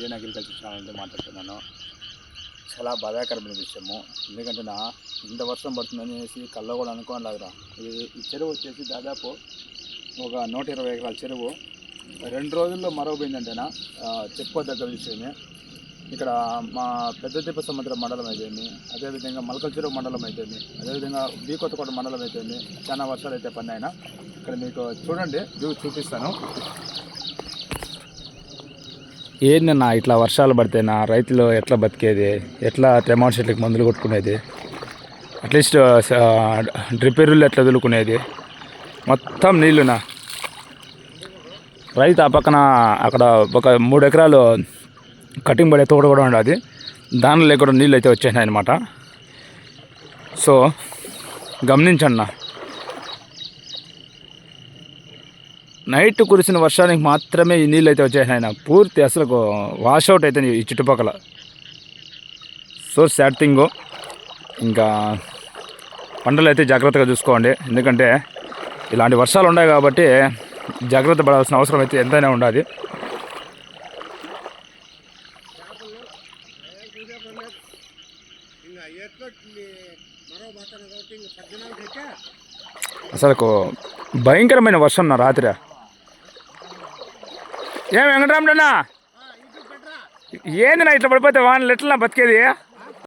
Indian agriculture channel నుంచి మాట్లాడుతున్నాను. చాలా బాధాకరమైన విషయము. ఎందుకంటే నా ఇంత వర్షం పడుతుందని అనేసి కళ్ళ కూడా అనుకోలేదురా ఇది ఈ చెరువు వచ్చేసి దాదాపు ఒక నూట ఇరవై ఎకరాల చెరువు. రెండు రోజుల్లో మరవబోయిందంటేనా చెప్పుకోదగ్గ విషయమే. ఇక్కడ మా పెద్ద తిప్ప సముద్ర మండలం అయితేంది అదేవిధంగా మలకల చెరువు మండలం అయితేంది అదేవిధంగా బీ కొత్తకోట మండలం అయితేంది చాలా వర్షాలు అయితే పన్నాయినా ఇక్కడ మీకు చూడండి వ్యూ చూపిస్తాను. ఏందన్నా ఇట్లా వర్షాలు పడితేనా రైతులు ఎట్లా బతికేది? ఎట్లా టమాటో చెట్లకి మందులు కొట్టుకునేది? అట్లీస్ట్ డ్రిప్ ఎరువులు ఎట్లా వదులుకునేది మొత్తం నీళ్ళునా రైతు ఆ పక్కన అక్కడ ఒక మూడు ఎకరాలు కటింగ్ పడే తోట కూడా ఉండదు. దానిలో కూడా నీళ్ళు అయితే వచ్చేసినాయి అనమాట సో గమనించండి నైట్ కురిసిన వర్షానికి మాత్రమే ఈ నీళ్ళు అయితే వచ్చేసినాయి పూర్తి అసలు వాషౌట్ అయితే ఈ చుట్టుపక్కల. సో సాడ్ థింగ్ ఇంకా పంటలు అయితే జాగ్రత్తగా చూసుకోండి. ఎందుకంటే ఇలాంటి వర్షాలు ఉన్నాయి కాబట్టి జాగ్రత్త పడాల్సిన అవసరం అయితే ఎంతైనా ఉండాలి. అసలు భయంకరమైన వర్షం నా రాత్రి. ఏం వెంకటరామడన్నా? ఇది పెట్టరా? ఏంది నా ఇట్లా పడిపోతే వానలు ఎట్లా బతికేది?